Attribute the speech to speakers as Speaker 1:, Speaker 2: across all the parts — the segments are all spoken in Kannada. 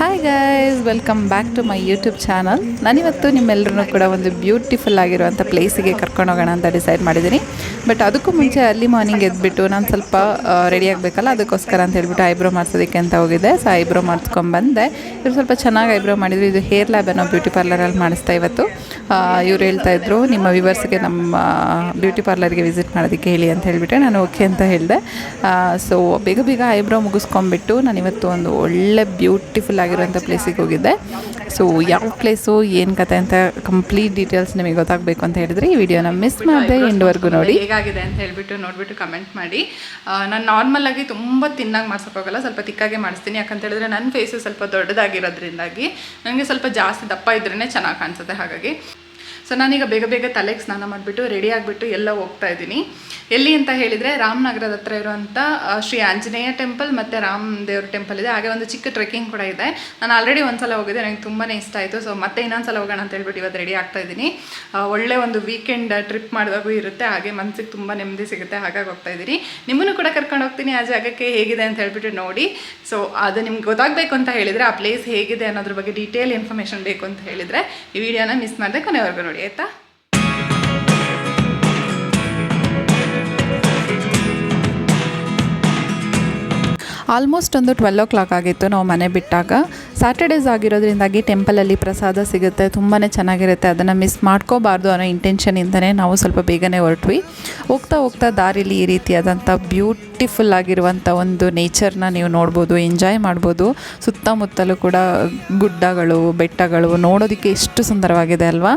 Speaker 1: Hi guys welcome back to my YouTube channel ನಾನಿವತ್ತು ನಿಮ್ಮೆಲ್ಲರೂ ಕೂಡ ಒಂದು ಬ್ಯೂಟಿಫುಲ್ ಆಗಿರುವಂಥ ಪ್ಲೇಸಿಗೆ ಕರ್ಕೊಂಡು ಹೋಗೋಣ ಅಂತ ಡಿಸೈಡ್ ಮಾಡಿದ್ದೀನಿ. ಬಟ್ ಅದಕ್ಕೂ ಮುಂಚೆ ಅರ್ಲಿ ಮಾರ್ನಿಂಗ್ ಎದ್ಬಿಟ್ಟು ನಾನು ಸ್ವಲ್ಪ ರೆಡಿ ಆಗಬೇಕಲ್ಲ, ಅದಕ್ಕೋಸ್ಕರ ಅಂತ ಹೇಳ್ಬಿಟ್ಟು ಐಬ್ರೋ ಮಾಡಿಸೋದಕ್ಕೆ ಅಂತ ಹೋಗಿದ್ದೆ. ಸೊ ಐಬ್ರೋ ಮಾಡಿಸ್ಕೊಂಬಂದೆ ಇವ್ರು ಸ್ವಲ್ಪ ಚೆನ್ನಾಗಿ ಐಬ್ರೋ ಮಾಡಿದ್ರು. ಇದು ಹೇರ್ ಲ್ಯಾಬ್ ಅನ್ನೋ ಬ್ಯೂಟಿ ಪಾರ್ಲರಲ್ಲಿ ಮಾಡಿಸ್ತಾ ಇವತ್ತು. ಇವ್ರು ಹೇಳ್ತಾ ಇದ್ರು, ನಿಮ್ಮ ವಿವರ್ಸ್ಗೆ ನಮ್ಮ ಬ್ಯೂಟಿ ಪಾರ್ಲರ್ಗೆ ವಿಸಿಟ್ ಮಾಡೋದಕ್ಕೆ ಹೇಳಿ ಅಂತ ಹೇಳಿಬಿಟ್ಟೆ ನಾನು ಓಕೆ ಅಂತ ಹೇಳಿದೆ. ಸೊ ಬೇಗ ಬೇಗ ಐಬ್ರೋ ಮುಗಿಸ್ಕೊಂಬಿಟ್ಟು ನಾನು ಇವತ್ತು ಒಂದು ಒಳ್ಳೆ ಬ್ಯೂಟಿಫುಲ್ ಆಗಿರೋಂಥ ಪ್ಲೇಸಿಗೆ ಹೋಗಿದ್ದೆ. ಸೊ ಯಾವ ಪ್ಲೇಸು ಏನು ಕತೆ ಅಂತ ಕಂಪ್ಲೀಟ್ ಡೀಟೇಲ್ಸ್ ನಿಮಗೆ ಗೊತ್ತಾಗಬೇಕು ಅಂತ ಹೇಳಿದ್ರೆ ಈ ವಿಡಿಯೋನ ಮಿಸ್ ಮಾಡಿದೆ ಎಂಡ್ವರೆಗೂ ನೋಡಿ.
Speaker 2: ಹೇಗಾಗಿದೆ ಅಂತ ಹೇಳ್ಬಿಟ್ಟು ನೋಡ್ಬಿಟ್ಟು ಕಮೆಂಟ್ ಮಾಡಿ. ನಾನು ನಾರ್ಮಲ್ ಆಗಿ ತುಂಬ ತಿನ್ನಾಗಿ ಮಾಡ್ಸೋಕ್ಕಾಗಲ್ಲ ಸ್ವಲ್ಪ ತಿಕ್ಕಾಗೆ ಮಾಡಿಸ್ತೀನಿ. ಯಾಕಂತ ಹೇಳಿದ್ರೆ ನನ್ನ ಫೇಸು ಸ್ವಲ್ಪ ದೊಡ್ಡದಾಗಿರೋದ್ರಿಂದಾಗಿ ನನಗೆ ಸ್ವಲ್ಪ ಜಾಸ್ತಿ ದಪ್ಪ ಇದ್ರೇ ಚೆನ್ನಾಗಿ ಕಾಣಿಸುತ್ತೆ ಹಾಗಾಗಿ. ಸೊ ನಾನೀಗ ಬೇಗ ಬೇಗ ತಲೆಗೆ ಸ್ನಾನ ಮಾಡಿಬಿಟ್ಟು ರೆಡಿ ಆಗಿಬಿಟ್ಟು ಎಲ್ಲ ಹೋಗ್ತಾ ಇದ್ದೀನಿ. ಎಲ್ಲಿ ಅಂತ ಹೇಳಿದರೆ ರಾಮನಗರದ ಹತ್ರ ಇರುವಂಥ ಶ್ರೀ ಆಂಜನೇಯ ಟೆಂಪಲ್ ಮತ್ತು ರಾಮ ದೇವ್ರ ಟೆಂಪಲ್ ಇದೆ. ಹಾಗೆ ಒಂದು ಚಿಕ್ಕ ಟ್ರೆಕ್ಕಿಂಗ್ ಕೂಡ ಇದೆ. ನಾನು ಆಲ್ರೆಡಿ ಒಂದ್ಸಲ ಹೋಗಿದ್ದೆ. ನನಗೆ ತುಂಬಾ ಇಷ್ಟ ಆಯಿತು. ಸೊ ಮತ್ತೆ ಇನ್ನೊಂದ್ಸಲ ಹೋಗೋಣ ಅಂತ ಹೇಳ್ಬಿಟ್ಟು ಇವತ್ತು ರೆಡಿ ಆಗ್ತಾ ಇದ್ದೀನಿ. ಒಳ್ಳೆ ಒಂದು ವೀಕೆಂಡ್ ಟ್ರಿಪ್ ಮಾಡಿದಾಗೂ ಇರುತ್ತೆ. ಹಾಗೆ ಮನಸ್ಸಿಗೆ ತುಂಬ ನೆಮ್ಮದಿ ಸಿಗುತ್ತೆ. ಹಾಗಾಗಿ ಹೋಗ್ತಾ ಇದ್ದೀನಿ. ನಿಮ್ಮನ್ನು ಕೂಡ ಕರ್ಕೊಂಡು ಹೋಗ್ತೀನಿ ಆ ಜಾಗಕ್ಕೆ. ಹೇಗಿದೆ ಅಂತ ಹೇಳ್ಬಿಟ್ಟು ನೋಡಿ. ಸೊ ಅದು ನಿಮ್ಗೆ ಗೊತ್ತಾಗಬೇಕು ಅಂತ ಹೇಳಿದರೆ ಆ ಪ್ಲೇಸ್ ಹೇಗಿದೆ ಅನ್ನೋದ್ರ ಬಗ್ಗೆ ಡೀಟೇಲ್ ಇನ್ಫಾರ್ಮೇಷನ್ ಬೇಕು ಅಂತ ಹೇಳಿದರೆ ಈ ವಿಡಿಯೋನ ಮಿಸ್ ಮಾಡಿದೆ ಕೊನೆವರೆಗೂ ನೋಡಿ. ಆಯಿತಾ
Speaker 1: ಆಲ್ಮೋಸ್ಟ್ ಒಂದು ಟ್ವೆಲ್ ಓ ಕ್ಲಾಕ್ ಆಗಿತ್ತು ನಾವು ಮನೆ ಬಿಟ್ಟಾಗ. ಸ್ಯಾಟರ್ಡೇಸ್ ಆಗಿರೋದ್ರಿಂದಾಗಿ ಟೆಂಪಲಲ್ಲಿ ಪ್ರಸಾದ ಸಿಗುತ್ತೆ ತುಂಬಾ ಚೆನ್ನಾಗಿರುತ್ತೆ. ಅದನ್ನು ಮಿಸ್ ಮಾಡ್ಕೋಬಾರ್ದು ಅನ್ನೋ ಇಂಟೆನ್ಷನಿಂದನೇ ನಾವು ಸ್ವಲ್ಪ ಬೇಗನೆ ಹೊರಟ್ವಿ. ಹೋಗ್ತಾ ಹೋಗ್ತಾ ದಾರಿಲಿ ಈ ರೀತಿಯಾದಂಥ ಬ್ಯೂಟಿಫುಲ್ ಆಗಿರುವಂಥ ಒಂದು ನೇಚರ್ನ ನೀವು ನೋಡ್ಬೋದು ಎಂಜಾಯ್ ಮಾಡ್ಬೋದು. ಸುತ್ತಮುತ್ತಲೂ ಕೂಡ ಗುಡ್ಡಗಳು, ಬೆಟ್ಟಗಳು ನೋಡೋದಕ್ಕೆ ಎಷ್ಟು ಸುಂದರವಾಗಿದೆ ಅಲ್ವಾ?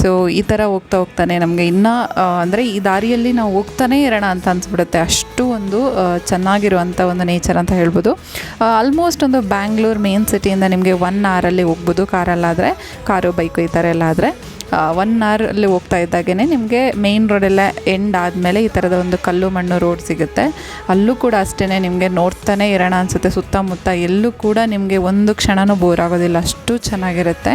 Speaker 1: ಸೊ ಈ ಥರ ಹೋಗ್ತಾ ಹೋಗ್ತಾನೆ ನಮಗೆ. ಇನ್ನೂ ಅಂದರೆ ಈ ದಾರಿಯಲ್ಲಿ ನಾವು ಹೋಗ್ತಾನೇ ಇರೋಣ ಅಂತ ಅನ್ಸ್ಬಿಡುತ್ತೆ. ಅಷ್ಟು ಒಂದು ಚೆನ್ನಾಗಿರುವಂಥ ಒಂದು ನೇಚರ್ ಅಂತ ಹೇಳ್ಬೋದು. ಆಲ್ಮೋಸ್ಟ್ ಒಂದು ಬ್ಯಾಂಗ್ಳೂರ್ ಮೇನ್ ಸಿಟಿಯಿಂದ ನಿಮಗೆ ಒನ್ ಅವರಲ್ಲಿ ಹೋಗ್ಬೋದು ಕಾರಲ್ಲಾದರೆ ಕಾರು ಬೈಕು ಈ ಥರ ಎಲ್ಲ ಆದರೆ ಒನ್ ಅವರಲ್ಲಿ ಹೋಗ್ತಾ ಇದ್ದಾಗೇ ನಿಮಗೆ ಮೇಯ್ನ್ ರೋಡೆಲ್ಲ ಎಂಡ್ ಆದಮೇಲೆ ಈ ಥರದ ಒಂದು ಕಲ್ಲು ಮಣ್ಣು ರೋಡ್ ಸಿಗುತ್ತೆ. ಅಲ್ಲೂ ಕೂಡ ಅಷ್ಟೇ ನಿಮಗೆ ನೋಡ್ತಾನೆ ಇರೋಣ ಅನಿಸುತ್ತೆ, ಸುತ್ತಮುತ್ತ ಎಲ್ಲೂ ಕೂಡ ನಿಮಗೆ ಒಂದು ಕ್ಷಣನೂ ಬೋರ್ ಆಗೋದಿಲ್ಲ. ಅಷ್ಟು ಚೆನ್ನಾಗಿರುತ್ತೆ.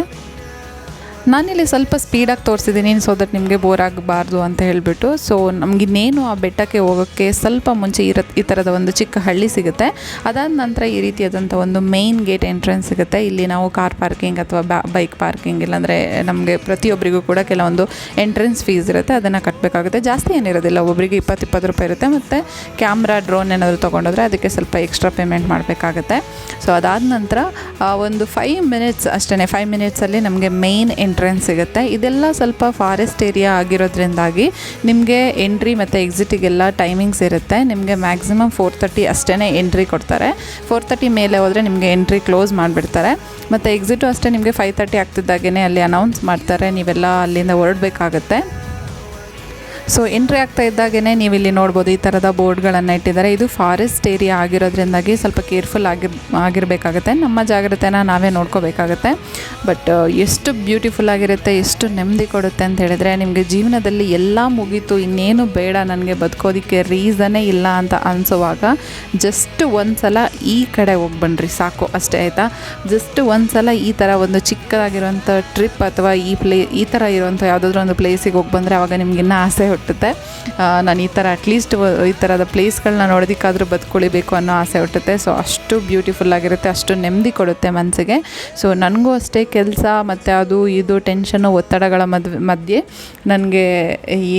Speaker 1: ನಾನಿಲ್ಲಿ ಸ್ವಲ್ಪ ಸ್ಪೀಡಾಗಿ ತೋರಿಸಿದ್ದೀನಿ ಸೊ ದಟ್ ನಿಮಗೆ ಬೋರ್ ಆಗಬಾರ್ದು ಅಂತ ಹೇಳಿಬಿಟ್ಟು. ಸೊ ನಮಗಿನ್ನೇನು ಆ ಬೆಟ್ಟಕ್ಕೆ ಹೋಗೋಕ್ಕೆ ಸ್ವಲ್ಪ ಮುಂಚೆ ಇರ ಈ ಥರದ ಒಂದು ಚಿಕ್ಕ ಹಳ್ಳಿ ಸಿಗುತ್ತೆ. ಅದಾದ ನಂತರ ಈ ರೀತಿಯಾದಂಥ ಒಂದು ಮೇಯ್ನ್ ಗೇಟ್ ಎಂಟ್ರೆನ್ಸ್ ಸಿಗುತ್ತೆ. ಇಲ್ಲಿ ನಾವು ಕಾರ್ ಪಾರ್ಕಿಂಗ್ ಅಥವಾ ಬೈಕ್ ಪಾರ್ಕಿಂಗ್ ಇಲ್ಲಾಂದರೆ ನಮಗೆ ಪ್ರತಿಯೊಬ್ಬರಿಗೂ ಕೂಡ ಕೆಲವೊಂದು ಎಂಟ್ರೆನ್ಸ್ ಫೀಸ್ ಇರುತ್ತೆ. ಅದನ್ನು ಕಟ್ಟಬೇಕಾಗುತ್ತೆ ಜಾಸ್ತಿ ಏನಿರೋದಿಲ್ಲ. ಒಬ್ಬರಿಗೆ ಇಪ್ಪತ್ತು ಇಪ್ಪತ್ತು ರೂಪಾಯಿ ಇರುತ್ತೆ. ಮತ್ತು ಕ್ಯಾಮ್ರಾ ಡ್ರೋನ್ ಏನಾದರೂ ತೊಗೊಂಡೋದ್ರೆ ಅದಕ್ಕೆ ಸ್ವಲ್ಪ ಎಕ್ಸ್ಟ್ರಾ ಪೇಮೆಂಟ್ ಮಾಡಬೇಕಾಗುತ್ತೆ. ಸೊ ಅದಾದ ನಂತರ ಒಂದು ಫೈವ್ ಮಿನಿಟ್ಸ್ ಅಷ್ಟೇ ಫೈವ್ ಮಿನಿಟ್ಸಲ್ಲಿ ನಮಗೆ ಮೇಯ್ನ್ ಸಿಗುತ್ತೆ. ಇದೆಲ್ಲ ಸ್ವಲ್ಪ ಫಾರೆಸ್ಟ್ ಏರಿಯಾ ಆಗಿರೋದ್ರಿಂದಾಗಿ ನಿಮಗೆ ಎಂಟ್ರಿ ಮತ್ತು ಎಕ್ಸಿಟಿಗೆಲ್ಲ ಟೈಮಿಂಗ್ಸ್ ಇರುತ್ತೆ. ನಿಮಗೆ ಮ್ಯಾಕ್ಸಿಮಮ್ ಫೋರ್ ತರ್ಟಿ ಅಷ್ಟೇ ಎಂಟ್ರಿ ಕೊಡ್ತಾರೆ. ಫೋರ್ ತರ್ಟಿ ಮೇಲೆ ಹೋದರೆ ನಿಮಗೆ ಎಂಟ್ರಿ ಕ್ಲೋಸ್ ಮಾಡಿಬಿಡ್ತಾರೆ. ಮತ್ತು ಎಕ್ಸಿಟು ಅಷ್ಟೇ ನಿಮಗೆ ಫೈವ್ ತರ್ಟಿ ಆಗ್ತಿದ್ದಾಗೇ ಅಲ್ಲಿ ಅನೌನ್ಸ್ ಮಾಡ್ತಾರೆ. ನೀವೆಲ್ಲ ಅಲ್ಲಿಂದ ಹೊರಡಬೇಕಾಗತ್ತೆ. ಸೊ ಎಂಟ್ರಿ ಆಗ್ತಾ ಇದ್ದಾಗೇ ನೀವು ಇಲ್ಲಿ ನೋಡ್ಬೋದು ಈ ಥರದ ಬೋರ್ಡ್ಗಳನ್ನು ಇಟ್ಟಿದ್ದಾರೆ. ಇದು ಫಾರೆಸ್ಟ್ ಏರಿಯಾ ಆಗಿರೋದ್ರಿಂದಾಗಿ ಸ್ವಲ್ಪ ಕೇರ್ಫುಲ್ ಆಗಿರ್, ಆಗಿರಬೇಕಾಗತ್ತೆ. ನಮ್ಮ ಜಾಗ್ರತೆನ ನಾವೇ ನೋಡ್ಕೋಬೇಕಾಗತ್ತೆ. ಬಟ್ ಎಷ್ಟು ಬ್ಯೂಟಿಫುಲ್ ಆಗಿರುತ್ತೆ, ಎಷ್ಟು ನೆಮ್ಮದಿ ಕೊಡುತ್ತೆ ಅಂತ ಹೇಳಿದರೆ ನಿಮಗೆ ಜೀವನದಲ್ಲಿ ಎಲ್ಲ ಮುಗೀತು, ಇನ್ನೇನು ಬೇಡ, ನನಗೆ ಬದುಕೋದಕ್ಕೆ ರೀಸನೇ ಇಲ್ಲ ಅಂತ ಅನಿಸುವಾಗ ಜಸ್ಟ್ ಒಂದು ಸಲ ಈ ಕಡೆ ಹೋಗಿ ಬನ್ನಿರಿ ಸಾಕು, ಅಷ್ಟೇ ಆಯಿತಾ? ಜಸ್ಟ್ ಒಂದು ಸಲ ಈ ಥರ ಒಂದು ಚಿಕ್ಕದಾಗಿರೋಂಥ ಟ್ರಿಪ್ ಅಥವಾ ಈ ಪ್ಲೇ, ಈ ಥರ ಇರುವಂಥ ಯಾವುದಾದ್ರೂ ಒಂದು ಪ್ಲೇಸಿಗೆ ಹೋಗಿ ಬಂದರೆ ಆವಾಗ ನಿಮ್ಗೆ ಇನ್ನೂ ಆಸೆ ಹುಟ್ಟುತ್ತೆ ನಾನು ಈ ಥರ ಅಟ್ಲೀಸ್ಟ್ ಈ ಥರದ ಪ್ಲೇಸ್ಗಳನ್ನ ನೋಡೋದಕ್ಕಾದರೂ ಬದುಕೊಳಿಬೇಕು ಅನ್ನೋ ಆಸೆ ಹುಟ್ಟುತ್ತೆ. ಸೊ ಅಷ್ಟು ಬ್ಯೂಟಿಫುಲ್ ಆಗಿರುತ್ತೆ, ಅಷ್ಟು ನೆಮ್ಮದಿ ಕೊಡುತ್ತೆ ಮನಸ್ಸಿಗೆ ಸೊ ನನಗೂ ಅಷ್ಟೇ ಕೆಲಸ ಮತ್ತು ಅದು ಇದು ಟೆನ್ಷನ್ನು ಒತ್ತಡಗಳ ಮದ್ವೆ ಮಧ್ಯೆ ನನಗೆ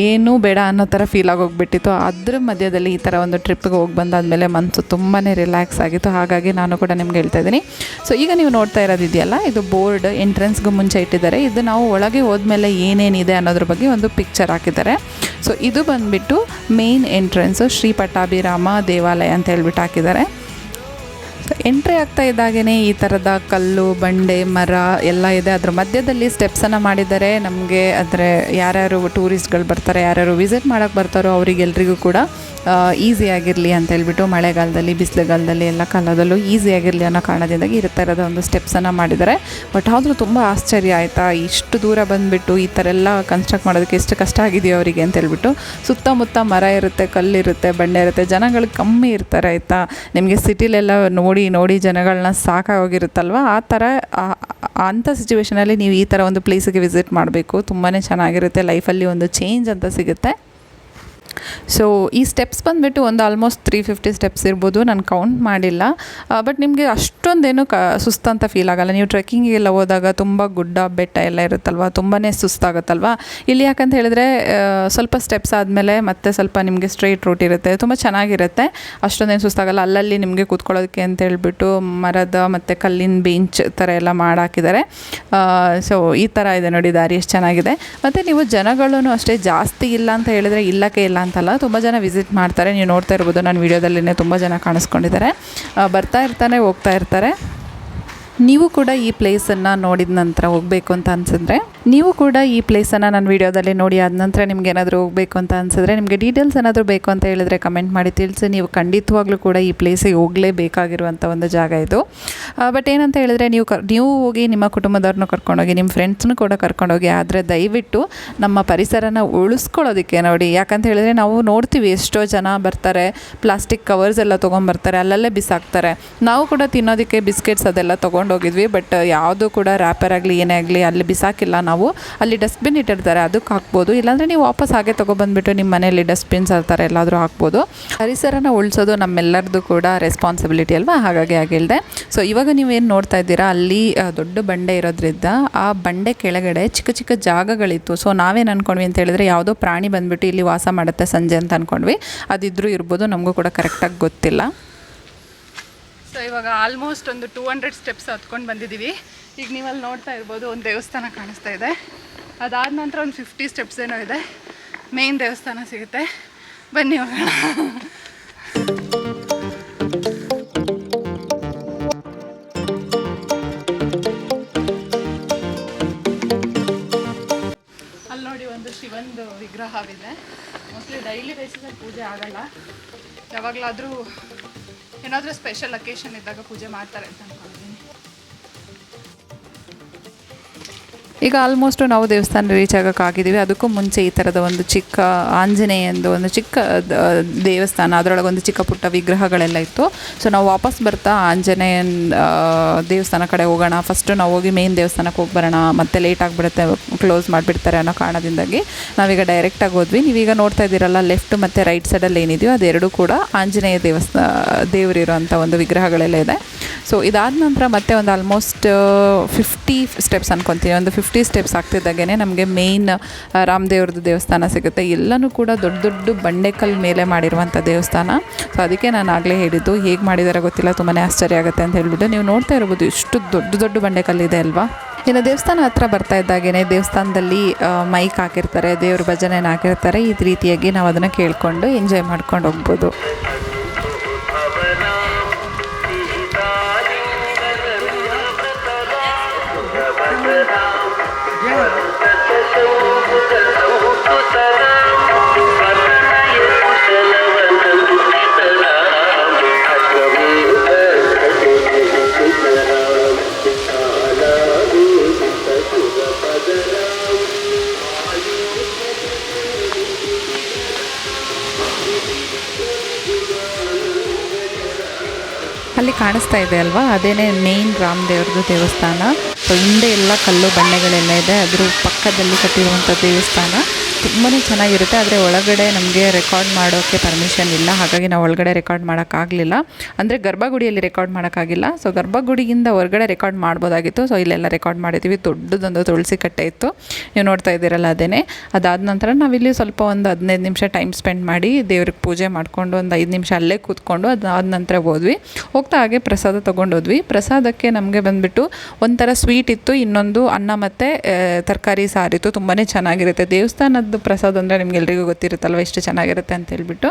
Speaker 1: ಏನೂ ಬೇಡ ಅನ್ನೋ ಥರ ಫೀಲ್ ಆಗೋಗ್ಬಿಟ್ಟಿತ್ತು. ಅದ್ರ ಮಧ್ಯದಲ್ಲಿ ಈ ಥರ ಒಂದು ಟ್ರಿಪ್ಗೆ ಹೋಗಿ ಬಂದಾದಮೇಲೆ ಮನಸ್ಸು ತುಂಬಾ ರಿಲ್ಯಾಕ್ಸ್ ಆಗಿತ್ತು. ಹಾಗಾಗಿ ನಾನು ಕೂಡ ನಿಮ್ಗೆ ಹೇಳ್ತಾ ಇದ್ದೀನಿ. ಸೊ ಈಗ ನೀವು ನೋಡ್ತಾ ಇರೋದಿದೆಯಲ್ಲ, ಇದು ಬೋರ್ಡ್ ಎಂಟ್ರೆನ್ಸ್ಗೂ ಮುಂಚೆ ಇಟ್ಟಿದ್ದಾರೆ. ಇದು ನಾವು ಒಳಗೆ ಹೋದ್ಮೇಲೆ ಏನೇನಿದೆ ಅನ್ನೋದ್ರ ಬಗ್ಗೆ ಒಂದು ಪಿಕ್ಚರ್ ಹಾಕಿದ್ದಾರೆ. ಸೊ ಇದು ಬಂದುಬಿಟ್ಟು ಮೇನ್ ಎಂಟ್ರೆನ್ಸು ಶ್ರೀ ಪಟ್ಟಾಭಿರಾಮ ದೇವಾಲಯ ಅಂತ ಹೇಳ್ಬಿಟ್ಟು ಹಾಕಿದ್ದಾರೆ. ಎಂಟ್ರಿ ಆಗ್ತಾ ಇದ್ದಾಗೇ ಈ ಥರದ ಕಲ್ಲು, ಬಂಡೆ, ಮರ ಎಲ್ಲ ಇದೆ. ಅದ್ರ ಮಧ್ಯದಲ್ಲಿ ಸ್ಟೆಪ್ಸನ್ನು ಮಾಡಿದ್ದಾರೆ. ನಮಗೆ ಅಂದರೆ ಯಾರ್ಯಾರು ಟೂರಿಸ್ಟ್ಗಳು ಬರ್ತಾರೆ, ಯಾರ್ಯಾರು ವಿಸಿಟ್ ಮಾಡೋಕ್ಕೆ ಬರ್ತಾರೋ ಅವರಿಗೆಲ್ರಿಗೂ ಕೂಡ ಈಸಿ ಆಗಿರಲಿ ಅಂತ ಹೇಳ್ಬಿಟ್ಟು ಮಳೆಗಾಲದಲ್ಲಿ, ಬಿಸಿಲುಗಾಲದಲ್ಲಿ ಎಲ್ಲ ಕಾಲದಲ್ಲೂ ಈಸಿ ಆಗಿರಲಿ ಅನ್ನೋ ಕಾರಣದಿಂದಾಗಿ ಈ ಥರದ ಒಂದು ಸ್ಟೆಪ್ಸನ್ನು ಮಾಡಿದ್ದಾರೆ. ಬಟ್ ಆದರೂ ತುಂಬ ಆಶ್ಚರ್ಯ ಆಯಿತಾ? ಇಷ್ಟು ದೂರ ಬಂದುಬಿಟ್ಟು ಈ ಥರ ಎಲ್ಲ ಕನ್ಸ್ಟ್ರಕ್ಟ್ ಮಾಡೋದಕ್ಕೆ ಎಷ್ಟು ಕಷ್ಟ ಆಗಿದೆಯೋ ಅವರಿಗೆ ಅಂತ ಹೇಳ್ಬಿಟ್ಟು ಸುತ್ತಮುತ್ತ ಮರ ಇರುತ್ತೆ ಕಲ್ಲಿರುತ್ತೆ ಬಂಡೆ ಇರುತ್ತೆ, ಜನಗಳು ಕಮ್ಮಿ ಇರ್ತಾರೆ ಆಯಿತಾ? ನಿಮಗೆ ಸಿಟಿಲೆಲ್ಲ ನೋಡಿ ನೋಡಿ ಜನಗಳನ್ನ ಸಾಕಾಗೋಗಿರುತ್ತಲ್ವ? ಆ ಥರ ಅಂಥ ಸಿಚುವೇಷನಲ್ಲಿ ನೀವು ಈ ಥರ ಒಂದು ಪ್ಲೇಸಿಗೆ ವಿಸಿಟ್ ಮಾಡಬೇಕು. ತುಂಬಾ ಚೆನ್ನಾಗಿರುತ್ತೆ. ಲೈಫಲ್ಲಿ ಒಂದು ಚೇಂಜ್ ಅಂತ ಸಿಗುತ್ತೆ. ಸೊ ಈ ಸ್ಟೆಪ್ಸ್ ಬಂದುಬಿಟ್ಟು ಒಂದು ಆಲ್ಮೋಸ್ಟ್ ತ್ರೀ ಫಿಫ್ಟಿ ಸ್ಟೆಪ್ಸ್ ಇರ್ಬೋದು. ನಾನು ಕೌಂಟ್ ಮಾಡಿಲ್ಲ. ಬಟ್ ನಿಮಗೆ ಅಷ್ಟೊಂದೇನು ಕ, ಸುಸ್ತಂತ ಫೀಲ್ ಆಗಲ್ಲ. ನೀವು ಟ್ರೆಕ್ಕಿಂಗಿಗೆಲ್ಲ ಹೋದಾಗ ತುಂಬ ಗುಡ್ಡ, ಬೆಟ್ಟ ಎಲ್ಲ ಇರುತ್ತಲ್ವ? ತುಂಬಾ ಸುಸ್ತಾಗುತ್ತಲ್ವ? ಇಲ್ಲಿ ಯಾಕಂತ ಹೇಳಿದ್ರೆ ಸ್ವಲ್ಪ ಸ್ಟೆಪ್ಸ್ ಆದಮೇಲೆ ಮತ್ತೆ ಸ್ವಲ್ಪ ನಿಮಗೆ ಸ್ಟ್ರೈಟ್ ರೂಟ್ ಇರುತ್ತೆ. ತುಂಬ ಚೆನ್ನಾಗಿರುತ್ತೆ. ಅಷ್ಟೊಂದೇನು ಸುಸ್ತಾಗಲ್ಲ. ಅಲ್ಲಲ್ಲಿ ನಿಮಗೆ ಕೂತ್ಕೊಳ್ಳೋದಕ್ಕೆ ಅಂತ ಹೇಳ್ಬಿಟ್ಟು ಮರದ ಮತ್ತು ಕಲ್ಲಿನ ಬೆಂಚ್ ಥರ ಎಲ್ಲ ಮಾಡಾಕಿದ್ದಾರೆ. ಸೊ ಈ ಥರ ಇದೆ ನೋಡಿ ದಾರಿ, ಎಷ್ಟು ಚೆನ್ನಾಗಿದೆ. ಮತ್ತು ನೀವು ಜನಗಳೂ ಅಷ್ಟೇ ಜಾಸ್ತಿ ಇಲ್ಲ ಅಂತ ಹೇಳಿದ್ರೆ ಇಲ್ಲಕ್ಕೆ ಇಲ್ಲ ಅಂತಲ್ಲ. ತುಂಬ ಜನ ವಿಸಿಟ್ ಮಾಡ್ತಾರೆ. ನೀವು ನೋಡ್ತಾ ಇರ್ಬೋದು. ನಾನು ವೀಡಿಯೋದಲ್ಲಿನೇ ತುಂಬ ಜನ ಕಾಣಿಸ್ಕೊಂಡಿದ್ದಾರೆ. ಬರ್ತಾ ಇರ್ತಾನೆ, ಹೋಗ್ತಾ ಇರ್ತಾರೆ. ನೀವು ಕೂಡ ಈ ಪ್ಲೇಸನ್ನು ನೋಡಿದ ನಂತರ ಹೋಗಬೇಕು ಅಂತ ಅನ್ಸಿದ್ರೆ, ನೀವು ಕೂಡ ಈ ಪ್ಲೇಸನ್ನು ನಾನು ವೀಡಿಯೋದಲ್ಲಿ ನೋಡಿ ಆದ ನಂತರ ನಿಮ್ಗೆ ಏನಾದರೂ ಹೋಗಬೇಕು ಅಂತ ಅನಿಸಿದ್ರೆ ನಿಮಗೆ ಡೀಟೇಲ್ಸ್ ಏನಾದರೂ ಬೇಕು ಅಂತ ಹೇಳಿದ್ರೆ ಕಮೆಂಟ್ ಮಾಡಿ ತಿಳಿಸಿ. ನೀವು ಖಂಡಿತವಾಗ್ಲೂ ಕೂಡ ಈ ಪ್ಲೇಸಿಗೆ ಹೋಗಲೇಬೇಕಾಗಿರುವಂಥ ಒಂದು ಜಾಗ ಇದು. ಬಟ್ ಏನಂತ ಹೇಳಿದ್ರೆ ನೀವು ಕರ್ ನೀವು ಹೋಗಿ ನಿಮ್ಮ ಕುಟುಂಬದವ್ರನ್ನೂ ಕರ್ಕೊಂಡೋಗಿ ನಿಮ್ಮ ಫ್ರೆಂಡ್ಸ್ನೂ ಕೂಡ ಕರ್ಕೊಂಡೋಗಿ, ಆದರೆ ದಯವಿಟ್ಟು ನಮ್ಮ ಪರಿಸರನ ಉಳಿಸ್ಕೊಳ್ಳೋದಕ್ಕೆ ನೋಡಿ. ಯಾಕಂತ ಹೇಳಿದ್ರೆ ನಾವು ನೋಡ್ತೀವಿ ಎಷ್ಟೋ ಜನ ಬರ್ತಾರೆ ಪ್ಲಾಸ್ಟಿಕ್ ಕವರ್ಸ್ ಎಲ್ಲ ತೊಗೊಂಬರ್ತಾರೆ ಅಲ್ಲಲ್ಲೇ ಬಿಸಾಕ್ತಾರೆ. ನಾವು ಕೂಡ ತಿನ್ನೋದಕ್ಕೆ ಬಿಸ್ಕೆಟ್ಸ್ ಅದೆಲ್ಲ ತೊಗೊಂಡೋಗಿದ್ವಿ ಬಟ್ ಯಾವುದು ಕೂಡ ರ್ಯಾಪರ್ ಆಗಲಿ, ಏನೇ ಆಗಲಿ, ಅಲ್ಲಿ ಬಿಸಾಕಿಲ್ಲ ನಾವು. ಅಲ್ಲಿ ಡಸ್ಟ್ಬಿನ್ ಇಟ್ಟಿರ್ತಾರೆ, ಅದಕ್ಕೆ ಹಾಕ್ಬೋದು. ಇಲ್ಲಾಂದರೆ ನೀವು ವಾಪಸ್ ಹಾಗೆ ತೊಗೊಬಂದ್ಬಿಟ್ಟು ನಿಮ್ಮ ಮನೆಯಲ್ಲಿ ಡಸ್ಟ್ಬಿನ್ಸ್ ಆ ಥರ ಎಲ್ಲಾದರೂ ಹಾಕ್ಬೋದು. ಪರಿಸರನ ಉಳಿಸೋದು ನಮ್ಮೆಲ್ಲರದು ಕೂಡ ರೆಸ್ಪಾನ್ಸಿಬಿಲಿಟಿ ಅಲ್ವಾ? ಹಾಗಾಗಿ ಆಗಿಲ್ಲದೆ ಸೊ ಇವಾಗ ನೀವೇನು ನೋಡ್ತಾ ಇದ್ದೀರಾ? ಅಲ್ಲಿ ದೊಡ್ಡ ಬಂಡೆ ಇರೋದ್ರಿಂದ ಆ ಬಂಡೆ ಕೆಳಗಡೆ ಚಿಕ್ಕ ಚಿಕ್ಕ ಜಾಗಗಳಿತ್ತು. ಸೊ ನಾವೇನು ಅಂದ್ಕೊಂಡ್ವಿ ಅಂತ ಹೇಳಿದ್ರೆ ಯಾವುದೋ ಪ್ರಾಣಿ ಬಂದುಬಿಟ್ಟು ಇಲ್ಲಿ ವಾಸ ಮಾಡುತ್ತೆ ಸಂಜೆ ಅಂತ ಅಂದ್ಕೊಂಡ್ವಿ ಅದಿದ್ರೂ ಇರ್ಬೋದು, ನಮಗೂ ಕೂಡ ಕರೆಕ್ಟಾಗಿ ಗೊತ್ತಿಲ್ಲ.
Speaker 2: ಸೊ, ಇವಾಗ ಆಲ್ಮೋಸ್ಟ್ ಒಂದು ಟೂ ಹಂಡ್ರೆಡ್ ಸ್ಟೆಪ್ಸ್ ಹತ್ಕೊಂಡು ಬಂದಿದ್ದೀವಿ ಈಗ ನೀವಲ್ಲಿ ನೋಡ್ತಾ ಇರ್ಬೋದು, ಒಂದು ದೇವಸ್ಥಾನ ಕಾಣಿಸ್ತಾ ಇದೆ. ಅದಾದ ನಂತರ ಒಂದು ಫಿಫ್ಟಿ ಸ್ಟೆಪ್ಸ್ ಏನೋ ಇದೆ. ಮೇನ್ ದೇವಸ್ಥಾನ ಸಿಗುತ್ತೆ. ಬನ್ನಿ ಹೋಗೋಣ. ಅಲ್ಲಿ ನೋಡಿ ಒಂದು ಶಿವಂದು ವಿಗ್ರಹವಿದೆ. ಮೋಸ್ಟ್ಲಿ ಡೈಲಿ ಬೇಸಿಸಲ್ಲಿ ಪೂಜೆ ಆಗಲ್ಲ. ಯಾವಾಗಲಾದರೂ ಏನಾದರೂ ಸ್ಪೆಷಲ್ ಅಕೇಶನ್ ಇದ್ದಾಗ ಪೂಜೆ ಮಾಡ್ತಾರೆ ಅಂತ
Speaker 1: ಈಗ ಆಲ್ಮೋಸ್ಟ್ ನಾವು ದೇವಸ್ಥಾನ ರೀಚ್ ಆಗೋಕ್ಕಾಗಿದ್ದೀವಿ ಅದಕ್ಕೂ ಮುಂಚೆ ಈ ಥರದ ಒಂದು ಚಿಕ್ಕ ಆಂಜನೇಯಂದು ಒಂದು ಚಿಕ್ಕ ದೇವಸ್ಥಾನ, ಅದರೊಳಗೆ ಒಂದು ಚಿಕ್ಕ ಪುಟ್ಟ ವಿಗ್ರಹಗಳೆಲ್ಲ ಇತ್ತು. ಸೊ ನಾವು ವಾಪಸ್ ಬರ್ತಾ ಆಂಜನೇಯನ್ ದೇವಸ್ಥಾನ ಕಡೆ ಹೋಗೋಣ. ಫಸ್ಟು ನಾವು ಹೋಗಿ ಮೇನ್ ದೇವಸ್ಥಾನಕ್ಕೆ ಹೋಗಿ ಬರೋಣ. ಮತ್ತೆ ಲೇಟ್ ಆಗಿಬಿಡುತ್ತೆ ಕ್ಲೋಸ್ ಮಾಡಿಬಿಡ್ತಾರೆ ಅನ್ನೋ ಕಾರಣದಿಂದಾಗಿ ನಾವೀಗ ಡೈರೆಕ್ಟಾಗಿ ಹೋದ್ವಿ. ನೀವೀಗ ನೋಡ್ತಾ ಇದ್ದೀರಲ್ಲ ಲೆಫ್ಟ್ ಮತ್ತು ರೈಟ್ ಸೈಡಲ್ಲಿ ಏನಿದೆಯೋ, ಅದೆರಡೂ ಕೂಡ ಆಂಜನೇಯ ದೇವಸ್ಥಾನ ದೇವರಿರೋಂಥ ಒಂದು ವಿಗ್ರಹಗಳೆಲ್ಲ ಇದೆ. ಸೊ ಇದಾದ ನಂತರ ಮತ್ತೆ ಒಂದು ಆಲ್ಮೋಸ್ಟ್ ಫಿಫ್ಟಿ ಸ್ಟೆಪ್ಸ್ ಅನ್ಕೊತೀನಿ. ಒಂದು ಫಿಫ್ಟಿ ಸ್ಟೆಪ್ಸ್ ಆಗ್ತಿದ್ದಾಗೇ ನಮಗೆ ಮೇಯ್ನ್ ರಾಮದೇವ್ರದ್ದು ದೇವಸ್ಥಾನ ಸಿಗುತ್ತೆ. ಎಲ್ಲನೂ ಕೂಡ ದೊಡ್ಡ ದೊಡ್ಡ ಬಂಡೆಕಲ್ ಮೇಲೆ ಮಾಡಿರುವಂಥ ದೇವಸ್ಥಾನ. ಸೊ ಅದಕ್ಕೆ ನಾನು ಆಗಲೇ ಹೇಳಿದ್ದು, ಹೇಗೆ ಮಾಡಿದಾರೆ ಗೊತ್ತಿಲ್ಲ ತುಂಬಾ ಆಶ್ಚರ್ಯ ಆಗುತ್ತೆ ಅಂತ ಹೇಳಿಬಿಟ್ಟು. ನೀವು ನೋಡ್ತಾ ಇರ್ಬೋದು, ಇಷ್ಟು ದೊಡ್ಡ ದೊಡ್ಡ ಬಂಡೆಕಲ್ಲಿದೆ ಅಲ್ವಾ? ಇನ್ನು ದೇವಸ್ಥಾನ ಹತ್ರ ಬರ್ತಾ ಇದ್ದಾಗೇ ದೇವಸ್ಥಾನದಲ್ಲಿ ಮೈಕ್ ಹಾಕಿರ್ತಾರೆ, ದೇವ್ರ ಭಜನೆ ಹಾಕಿರ್ತಾರೆ. ಈ ರೀತಿಯಾಗಿ ನಾವು ಅದನ್ನು ಕೇಳಿಕೊಂಡು ಎಂಜಾಯ್ ಮಾಡ್ಕೊಂಡು ಹೋಗ್ಬೋದು. ಅಲ್ಲಿ ಕಾಣಿಸ್ತಾ ಇದೆ ಅಲ್ವಾ? ಅದೇನೇ ಮೇನ್ ರಾಮದೇವ್ರದ್ದು ದೇವಸ್ಥಾನ. ಸೊ ಹಿಂದೆ ಎಲ್ಲ ಕಲ್ಲು ಬಂಡೆಗಳೆಲ್ಲ ಇದೆ. ಅದ್ರ ಪಕ್ಕದಲ್ಲಿ ಕಟ್ಟಿರುವಂಥ ದೇವಸ್ಥಾನ. ತುಂಬಾ ಚೆನ್ನಾಗಿರುತ್ತೆ, ಆದರೆ ಒಳಗಡೆ ನಮಗೆ ರೆಕಾರ್ಡ್ ಮಾಡೋಕ್ಕೆ ಪರ್ಮಿಷನ್ ಇಲ್ಲ. ಹಾಗಾಗಿ ನಾವು ಒಳಗಡೆ ರೆಕಾರ್ಡ್ ಮಾಡೋಕ್ಕಾಗಲಿಲ್ಲ. ಅಂದರೆ ಗರ್ಭಗುಡಿಯಲ್ಲಿ ರೆಕಾರ್ಡ್ ಮಾಡೋಕ್ಕಾಗಿಲ್ಲ. ಸೊ ಗರ್ಭಗುಡಿಯಿಂದ ಹೊರಗಡೆ ರೆಕಾರ್ಡ್ ಮಾಡ್ಬೋದಾಗಿತ್ತು. ಸೊ ಇಲ್ಲೆಲ್ಲ ರೆಕಾರ್ಡ್ ಮಾಡಿದ್ದೀವಿ ದೊಡ್ಡದೊಂದು ತುಳಸಿ ಕಟ್ಟೆ ಇತ್ತು. ನೀವು ನೋಡ್ತಾ ಇದ್ದೀರಲ್ಲ ಅದೇ ಅದಾದ ನಂತರ ನಾವಿಲ್ಲಿ ಸ್ವಲ್ಪ ಒಂದು ಹದಿನೈದು ನಿಮಿಷ ಟೈಮ್ ಸ್ಪೆಂಡ್ ಮಾಡಿ ದೇವ್ರಿಗೆ ಪೂಜೆ ಮಾಡಿಕೊಂಡು ಒಂದು ಐದು ನಿಮಿಷ ಅಲ್ಲೇ ಕೂತ್ಕೊಂಡು ಅದಾದ ನಂತರ ಹೋದ್ವಿ. ಹೋಗ್ತಾ ಹಾಗೆ ಪ್ರಸಾದ ತೊಗೊಂಡೋದ್ವಿ ಪ್ರಸಾದಕ್ಕೆ ನಮಗೆ ಬಂದುಬಿಟ್ಟು ಒಂಥರ ಸ್ವೀಟ್ ಇತ್ತು. ಇನ್ನೊಂದು ಅನ್ನ ಮತ್ತು ತರಕಾರಿ ಸಾರಿತ್ತು. ತುಂಬಾ ಚೆನ್ನಾಗಿರುತ್ತೆ. ದೇವಸ್ಥಾನದ ಪ್ರಸಾದ ಅಂದರೆ ನಿಮ್ಗೆಲ್ರಿಗೂ ಗೊತ್ತಿರುತ್ತಲ್ವ ಎಷ್ಟು ಚೆನ್ನಾಗಿರುತ್ತೆ ಅಂತ ಹೇಳ್ಬಿಟ್ಟು.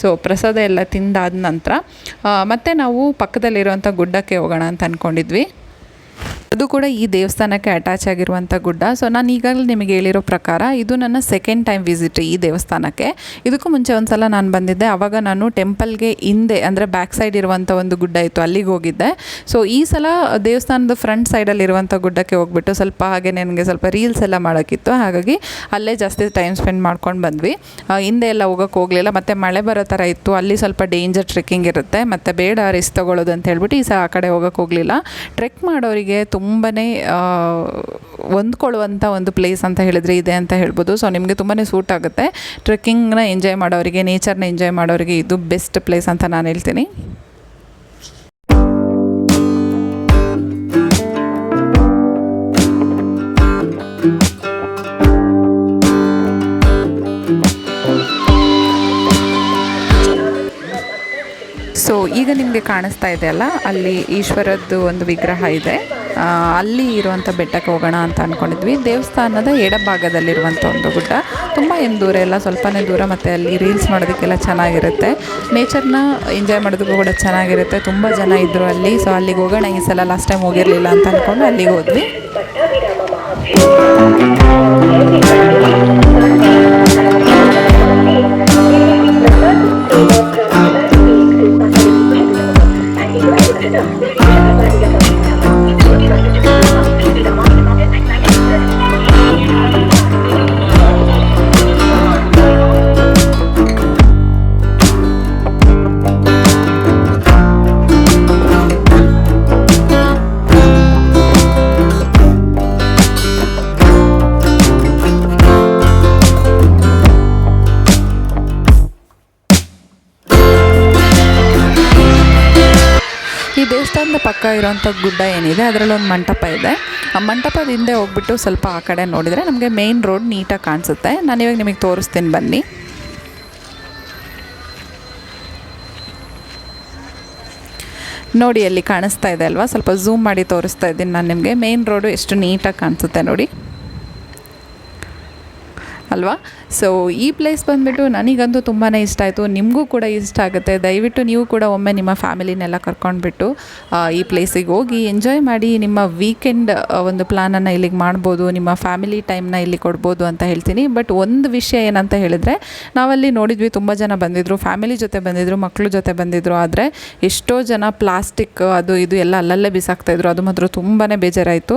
Speaker 1: ಸೊ ಪ್ರಸಾದ ಎಲ್ಲ ತಿಂದಾದ ನಂತರ ಮತ್ತೆ ನಾವು ಪಕ್ಕದಲ್ಲಿರುವಂಥ ಗುಡ್ಡಕ್ಕೆ ಹೋಗೋಣ ಅಂತ ಅಂದ್ಕೊಂಡಿದ್ವಿ ಅದು ಕೂಡ ಈ ದೇವಸ್ಥಾನಕ್ಕೆ ಅಟ್ಯಾಚ್ ಆಗಿರುವಂಥ ಗುಡ್ಡ. ಸೊ ನಾನು ಈಗಾಗಲೇ ನಿಮಗೆ ಹೇಳಿರೋ ಪ್ರಕಾರ ಇದು ನನ್ನ ಸೆಕೆಂಡ್ ಟೈಮ್ ವಿಸಿಟ್ ಈ ದೇವಸ್ಥಾನಕ್ಕೆ. ಇದಕ್ಕೂ ಮುಂಚೆ ಒಂದು ಸಲ ನಾನು ಬಂದಿದ್ದೆ. ಆವಾಗ ನಾನು ಟೆಂಪಲ್ಗೆ ಹಿಂದೆ, ಅಂದರೆ ಬ್ಯಾಕ್ ಸೈಡ್ ಇರುವಂಥ ಒಂದು ಗುಡ್ಡ ಇತ್ತು, ಅಲ್ಲಿಗೆ ಹೋಗಿದ್ದೆ. ಸೊ ಈ ಸಲ ದೇವಸ್ಥಾನದ ಫ್ರಂಟ್ ಸೈಡಲ್ಲಿ ಇರುವಂಥ ಗುಡ್ಡಕ್ಕೆ ಹೋಗ್ಬಿಟ್ಟು ಸ್ವಲ್ಪ ಹಾಗೆ ನನಗೆ ಸ್ವಲ್ಪ ರೀಲ್ಸ್ ಎಲ್ಲ ಮಾಡೋಕ್ಕಿತ್ತು ಹಾಗಾಗಿ ಅಲ್ಲೇ ಜಾಸ್ತಿ ಟೈಮ್ ಸ್ಪೆಂಡ್ ಮಾಡ್ಕೊಂಡು ಬಂದ್ವಿ. ಹಿಂದೆ ಎಲ್ಲ ಹೋಗೋಕ್ಕೆ ಹೋಗಲಿಲ್ಲ. ಮತ್ತು ಮಳೆ ಬರೋ ಥರ ಇತ್ತು. ಅಲ್ಲಿ ಸ್ವಲ್ಪ ಡೇಂಜರ್ ಟ್ರೆಕ್ಕಿಂಗ್ ಇರುತ್ತೆ. ಮತ್ತು ಬೇಡ ರಿಸ್ಕ್ ತೊಗೊಳ್ಳೋದು ಅಂತ ಹೇಳ್ಬಿಟ್ಟು ಈ ಸಲ ಆ ಕಡೆ ಹೋಗೋಕ್ಕೆ ಹೋಗಲಿಲ್ಲ. ಟ್ರೆಕ್ ಮಾಡೋರಿಗೆ ತುಂಬಾ ಹೊಂದ್ಕೊಳ್ಳುವಂಥ ಒಂದು ಪ್ಲೇಸ್ ಅಂತ ಹೇಳಿದರೆ ಇದೆ ಅಂತ ಹೇಳ್ಬೋದು. ಸೊ ನಿಮಗೆ ತುಂಬಾ ಸೂಟ್ ಆಗುತ್ತೆ. ಟ್ರೆಕ್ಕಿಂಗ್ನ ಎಂಜಾಯ್ ಮಾಡೋರಿಗೆ ನೇಚರ್ನ ಎಂಜಾಯ್ ಮಾಡೋರಿಗೆ ಇದು ಬೆಸ್ಟ್ ಪ್ಲೇಸ್ ಅಂತ ನಾನು ಹೇಳ್ತೀನಿ. ಸೊ ಈಗ ನಿಮಗೆ ಕಾಣಿಸ್ತಾ ಇದೆ ಅಲ್ಲ, ಅಲ್ಲಿ ಈಶ್ವರದ್ದು ಒಂದು ವಿಗ್ರಹ ಇದೆ. ಅಲ್ಲಿ ಇರುವಂಥ ಬೆಟ್ಟಕ್ಕೆ ಹೋಗೋಣ ಅಂತ ಅಂದ್ಕೊಂಡಿದ್ವಿ ದೇವಸ್ಥಾನದ ಎಡಭಾಗದಲ್ಲಿರುವಂಥ ಒಂದು ಗುಡ್ಡ. ತುಂಬ ಏನು ದೂರ ಇಲ್ಲ, ಸ್ವಲ್ಪನೇ ದೂರ, ಮತ್ತು ಅಲ್ಲಿ ರೀಲ್ಸ್ ಮಾಡೋದಕ್ಕೆಲ್ಲ ಚೆನ್ನಾಗಿರುತ್ತೆ. ನೇಚರ್ನ ಎಂಜಾಯ್ ಮಾಡೋದಕ್ಕೂ ಕೂಡ ಚೆನ್ನಾಗಿರುತ್ತೆ. ತುಂಬ ಜನ ಇದ್ದರು ಅಲ್ಲಿ. ಸೊ ಅಲ್ಲಿಗೆ ಹೋಗೋಣ, ಈ ಸಲ ಲಾಸ್ಟ್ ಟೈಮ್ ಹೋಗಿರಲಿಲ್ಲ ಅಂತ ಅಂದ್ಕೊಂಡು ಅಲ್ಲಿಗೆ ಹೋದ್ವಿ. ದೇವಸ್ಥಾನದ ಪಕ್ಕ ಇರೋಂಥ ಗುಡ್ಡ ಏನಿದೆ ಅದರಲ್ಲಿ ಒಂದು ಮಂಟಪ ಇದೆ. ಆ ಮಂಟಪದ ಹಿಂದೆ ಹೋಗ್ಬಿಟ್ಟು ಸ್ವಲ್ಪ ಆ ಕಡೆ ನೋಡಿದರೆ ನಮಗೆ ಮೇನ್ ರೋಡ್ ನೀಟಾಗಿ ಕಾಣಿಸುತ್ತೆ. ನಾನು ಇವಾಗ ನಿಮಗೆ ತೋರಿಸ್ತೀನಿ ಬನ್ನಿ. ನೋಡಿ, ಅಲ್ಲಿ ಕಾಣಿಸ್ತಾ ಇದೆ ಅಲ್ವಾ? ಸ್ವಲ್ಪ ಝೂಮ್ ಮಾಡಿ ತೋರಿಸ್ತಾ ಇದ್ದೀನಿ ನಾನು ನಿಮಗೆ. ಮೇನ್ ರೋಡು ಎಷ್ಟು ನೀಟಾಗಿ ಕಾಣಿಸುತ್ತೆ ನೋಡಿ. ಅಲ್ವಾ? ಸೊ ಈ ಪ್ಲೇಸ್ ಬಂದುಬಿಟ್ಟು ನನಗಂತೂ ತುಂಬಾ ಇಷ್ಟ ಆಯಿತು. ನಿಮಗೂ ಕೂಡ ಇಷ್ಟ ಆಗುತ್ತೆ. ದಯವಿಟ್ಟು ನೀವು ಕೂಡ ಒಮ್ಮೆ ನಿಮ್ಮ ಫ್ಯಾಮಿಲಿನೆಲ್ಲ ಕರ್ಕೊಂಡ್ಬಿಟ್ಟು ಈ ಪ್ಲೇಸಿಗೆ ಹೋಗಿ ಎಂಜಾಯ್ ಮಾಡಿ ನಿಮ್ಮ ವೀಕೆಂಡ್ ಒಂದು ಪ್ಲ್ಯಾನನ್ನು ಇಲ್ಲಿಗೆ ಮಾಡ್ಬೋದು, ನಿಮ್ಮ ಫ್ಯಾಮಿಲಿ ಟೈಮ್ನ ಇಲ್ಲಿ ಕೊಡ್ಬೋದು ಅಂತ ಹೇಳ್ತೀನಿ. ಬಟ್ ಒಂದು ವಿಷಯ ಏನಂತ ಹೇಳಿದರೆ, ನಾವಲ್ಲಿ ನೋಡಿದ್ವಿ ತುಂಬ ಜನ ಬಂದಿದ್ದರು ಫ್ಯಾಮಿಲಿ ಜೊತೆ ಬಂದಿದ್ದರು ಮಕ್ಕಳು ಜೊತೆ ಬಂದಿದ್ದರು ಆದರೆ ಎಷ್ಟೋ ಜನ ಪ್ಲಾಸ್ಟಿಕ್ ಅದು ಇದು ಎಲ್ಲ ಅಲ್ಲಲ್ಲೇ ಬಿಸಾಕ್ತಾಯಿದ್ರು ಅದು ಮಾತ್ರ ತುಂಬಾ ಬೇಜಾರಾಯಿತು.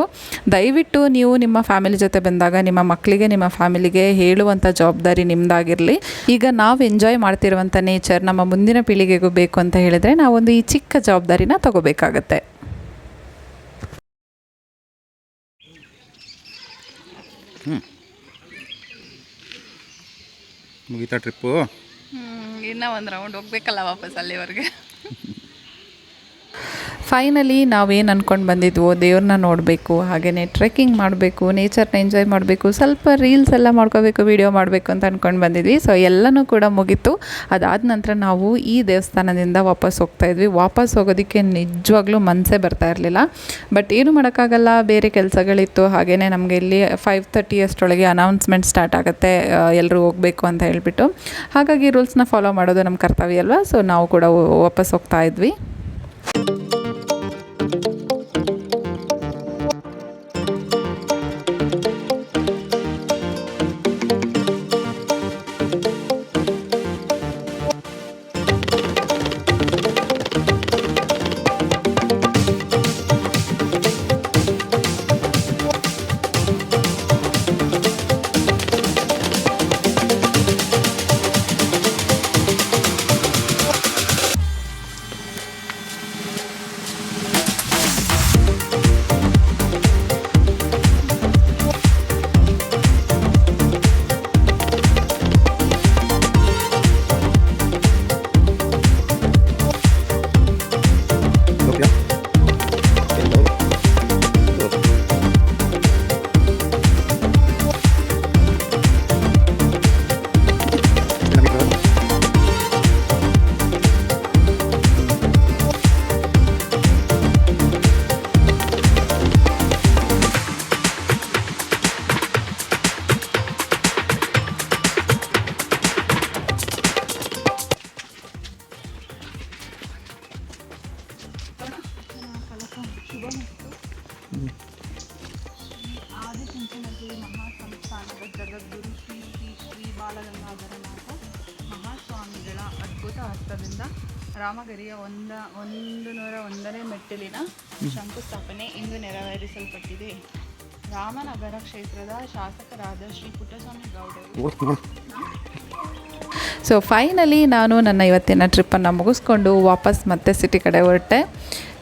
Speaker 1: ದಯವಿಟ್ಟು ನೀವು ನಿಮ್ಮ ಫ್ಯಾಮಿಲಿ ಜೊತೆ ಬಂದಾಗ, ನಿಮ್ಮ ಮಕ್ಕಳಿಗೆ ನಿಮ್ಮ ಫ್ಯಾಮಿಲಿಗೆ ಹೇಳುವಂಥ ಜವಾಬ್ದಾರಿ ನಿಮ್ಮದಾಗಿರಲಿ ಈಗ ನಾವು ಎಂಜಾಯ್ ಮಾಡ್ತಿರುವಂಥ ನೇಚರ್ ನಮ್ಮ ಮುಂದಿನ ಪೀಳಿಗೆಗೂ ಬೇಕು ಅಂತ ಹೇಳಿದರೆ ನಾವೊಂದು ಈ ಚಿಕ್ಕ ಜವಾಬ್ದಾರಿನ ತಗೋಬೇಕಾಗತ್ತೆ.
Speaker 3: ಮುಗಿತಾ ಟ್ರಿಪ್ಪು
Speaker 2: ಇನ್ನೂ ಒಂದು ರೌಂಡ್ ಹೋಗ್ಬೇಕಲ್ಲ ವಾಪಸ್ ಅಲ್ಲಿವರೆಗೆ.
Speaker 1: ಫೈನಲಿ ನಾವೇನು ಅಂದ್ಕೊಂಡು ಬಂದಿದ್ವೋ ದೇವ್ರನ್ನ ನೋಡಬೇಕು ಹಾಗೆಯೇ ಟ್ರೆಕ್ಕಿಂಗ್ ಮಾಡಬೇಕು ನೇಚರ್ನ ಎಂಜಾಯ್ ಮಾಡಬೇಕು, ಸ್ವಲ್ಪ ರೀಲ್ಸ್ ಎಲ್ಲ ಮಾಡ್ಕೋಬೇಕು ವೀಡಿಯೋ ಮಾಡಬೇಕು ಅಂತ ಅಂದ್ಕೊಂಡು ಬಂದಿದ್ವಿ. ಸೊ ಎಲ್ಲನೂ ಕೂಡ ಮುಗೀತು. ಅದಾದ ನಂತರ ನಾವು ಈ ದೇವಸ್ಥಾನದಿಂದ ವಾಪಸ್ ಹೋಗ್ತಾ ಇದ್ವಿ. ವಾಪಸ್ ಹೋಗೋದಕ್ಕೆ ನಿಜವಾಗ್ಲೂ ಮನಸ್ಸೇ ಬರ್ತಾ ಇರಲಿಲ್ಲ. ಬಟ್ ಏನು ಮಾಡೋಕ್ಕಾಗಲ್ಲ, ಬೇರೆ ಕೆಲಸಗಳಿತ್ತು. ಹಾಗೆಯೇ ನಮಗೆ ಇಲ್ಲಿ ಫೈವ್ ತರ್ಟಿ ಅಷ್ಟೊಳಗೆ ಅನೌನ್ಸ್ಮೆಂಟ್ ಸ್ಟಾರ್ಟ್ ಆಗುತ್ತೆ ಎಲ್ಲರೂ ಹೋಗಬೇಕು ಅಂತ ಹೇಳಿಬಿಟ್ಟು. ಹಾಗಾಗಿ ರೂಲ್ಸ್ನ ಫಾಲೋ ಮಾಡೋದು ನಮ್ಮ ಕರ್ತವ್ಯ ಅಲ್ವಾ? ಸೊ ನಾವು ಕೂಡ ವಾಪಸ್ ಹೋಗ್ತಾ ಇದ್ವಿ.
Speaker 2: ರಾಮಗಿರಿಯ ಒಂದ ಒಂದು ನೂರ ಒಂದನೇ ಮೆಟ್ಟಿಲಿನ ಶಂಕುಸ್ಥಾಪನೆ ಇಂದು ನೆರವೇರಿಸಲ್ಪಟ್ಟಿದೆ. ರಾಮನಗರ ಕ್ಷೇತ್ರದ ಶಾಸಕರಾದ ಶ್ರೀ ಪುಟ್ಟಸ್ವಾಮಿ ಗೌಡರು.
Speaker 1: ಸೊ ಫೈನಲಿ ನಾನು ನನ್ನ ಇವತ್ತಿನ ಟ್ರಿಪ್ಪನ್ನು ಮುಗಿಸ್ಕೊಂಡು ವಾಪಸ್ ಮತ್ತೆ ಸಿಟಿ ಕಡೆ ಹೊರಟೆ.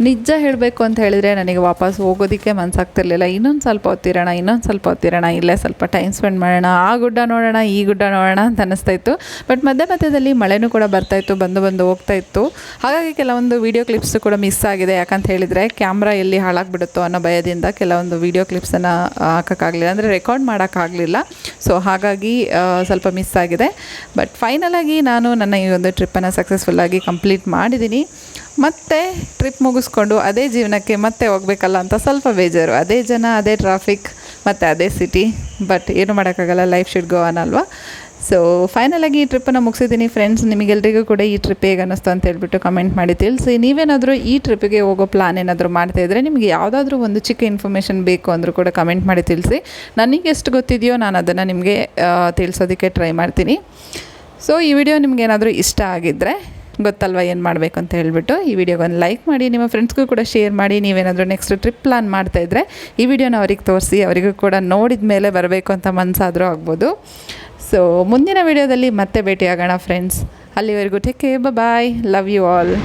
Speaker 1: ನಿಜ ಹೇಳಬೇಕು ಅಂತ ಹೇಳಿದರೆ ನನಗೆ ವಾಪಸ್ ಹೋಗೋದಕ್ಕೆ ಮನಸ್ಸಾಗ್ತಿರ್ಲಿಲ್ಲ ಇನ್ನೊಂದು ಸ್ವಲ್ಪ ಹೊತ್ತಿರೋಣ ಇನ್ನೊಂದು ಸ್ವಲ್ಪ ಹೊತ್ತಿರೋಣ ಇಲ್ಲೇ ಸ್ವಲ್ಪ ಟೈಮ್ ಸ್ಪೆಂಡ್ ಮಾಡೋಣ, ಆ ಗುಡ್ಡ ನೋಡೋಣ, ಈ ಗುಡ್ಡ ನೋಡೋಣ ಅಂತ ಅನ್ನಿಸ್ತಾ ಇತ್ತು. ಬಟ್ ಮಧ್ಯ ಮಧ್ಯದಲ್ಲಿ ಮಳೆನೂ ಕೂಡ ಬರ್ತಾ ಇತ್ತು, ಬಂದು ಬಂದು ಹೋಗ್ತಾ ಇತ್ತು. ಹಾಗಾಗಿ ಕೆಲವೊಂದು ವೀಡಿಯೋ ಕ್ಲಿಪ್ಸ್ ಕೂಡ ಮಿಸ್ ಆಗಿದೆ. ಯಾಕಂತ ಹೇಳಿದರೆ ಕ್ಯಾಮ್ರಾ ಎಲ್ಲಿ ಹಾಳಾಗ್ಬಿಡುತ್ತೋ ಅನ್ನೋ ಭಯದಿಂದ ಕೆಲವೊಂದು ವೀಡಿಯೋ ಕ್ಲಿಪ್ಸನ್ನು ಹಾಕೋಕ್ಕಾಗಲಿಲ್ಲ. ಅಂದರೆ ರೆಕಾರ್ಡ್ ಮಾಡೋಕ್ಕಾಗಲಿಲ್ಲ. ಸೊ ಹಾಗಾಗಿ ಸ್ವಲ್ಪ ಮಿಸ್ ಆಗಿದೆ. ಬಟ್ ಫೈನಲಾಗಿ ನಾನು ನನ್ನ ಈ ಒಂದು ಟ್ರಿಪ್ಪನ್ನು ಸಕ್ಸಸ್ಫುಲ್ಲಾಗಿ ಕಂಪ್ಲೀಟ್ ಮಾಡಿದ್ದೀನಿ. ಮತ್ತೆ ಟ್ರಿಪ್ ಮುಗಿಸ್ಕೊಂಡು ಅದೇ ಜೀವನಕ್ಕೆ ಮತ್ತೆ ಹೋಗ್ಬೇಕಲ್ಲ ಅಂತ ಸ್ವಲ್ಪ ಬೇಜಾರು. ಅದೇ ಜನ, ಅದೇ ಟ್ರಾಫಿಕ್ ಮತ್ತು ಅದೇ ಸಿಟಿ ಬಟ್ ಏನು ಮಾಡೋಕ್ಕಾಗಲ್ಲ ಲೈಫ್ ಶುಡ್ ಗೋ ಆನ್ ಅಲ್ವಾ? ಸೊ ಫೈನಲಾಗಿ ಈ ಟ್ರಿಪ್ಪನ್ನು ಮುಗಿಸಿದ್ದೀನಿ. ಫ್ರೆಂಡ್ಸ್ ನಿಮಗೆಲ್ರಿಗೂ ಕೂಡ ಈ ಟ್ರಿಪ್ ಹೇಗೆ ಅನ್ನಿಸ್ತು ಅಂತ ಹೇಳ್ಬಿಟ್ಟು ಕಮೆಂಟ್ ಮಾಡಿ ತಿಳಿಸಿ. ನೀವೇನಾದರೂ ಈ ಟ್ರಿಪ್ಪಿಗೆ ಹೋಗೋ ಪ್ಲಾನ್ ಏನಾದರೂ ಮಾಡ್ತಾ ಇದ್ದರೆ ನಿಮಗೆ ಯಾವುದಾದ್ರೂ ಒಂದು ಚಿಕ್ಕ ಇನ್ಫಾರ್ಮೇಷನ್ ಬೇಕು ಅಂದರೂ ಕೂಡ ಕಮೆಂಟ್ ಮಾಡಿ ತಿಳಿಸಿ. ನನಗೆ ಎಷ್ಟು ಗೊತ್ತಿದೆಯೋ ನಾನು ಅದನ್ನು ನಿಮಗೆ ತಿಳಿಸೋದಕ್ಕೆ ಟ್ರೈ ಮಾಡ್ತೀನಿ. ಸೊ ಈ ವಿಡಿಯೋ ನಿಮಗೇನಾದರೂ ಇಷ್ಟ ಆಗಿದ್ದರೆ ಗೊತ್ತಲ್ವ ಏನು ಮಾಡಬೇಕು ಅಂತ ಹೇಳಿಬಿಟ್ಟು ಈ ವಿಡಿಯೋಗೊಂದು ಲೈಕ್ ಮಾಡಿ, ನಿಮ್ಮ ಫ್ರೆಂಡ್ಸ್ಗೂ ಕೂಡ ಶೇರ್ ಮಾಡಿ, ನೀವೇನಾದರೂ ನೆಕ್ಸ್ಟ್ ಟ್ರಿಪ್ ಪ್ಲಾನ್ ಮಾಡ್ತಾ ಇದ್ದರೆ ಈ ವಿಡಿಯೋನ ಅವ್ರಿಗೆ ತೋರಿಸಿ, ಅವರಿಗೂ ಕೂಡ ನೋಡಿದ ಮೇಲೆ ಬರಬೇಕು ಅಂತ ಮನಸ್ಸಾದರೂ ಆಗ್ಬೋದು. ಸೊ ಮುಂದಿನ ವಿಡಿಯೋದಲ್ಲಿ ಮತ್ತೆ ಭೇಟಿಯಾಗೋಣ ಫ್ರೆಂಡ್ಸ್ ಅಲ್ಲಿವರೆಗೂ ಟೇಕ್ ಬ ಬಾಯ್ ಲವ್ ಯು ಆಲ್.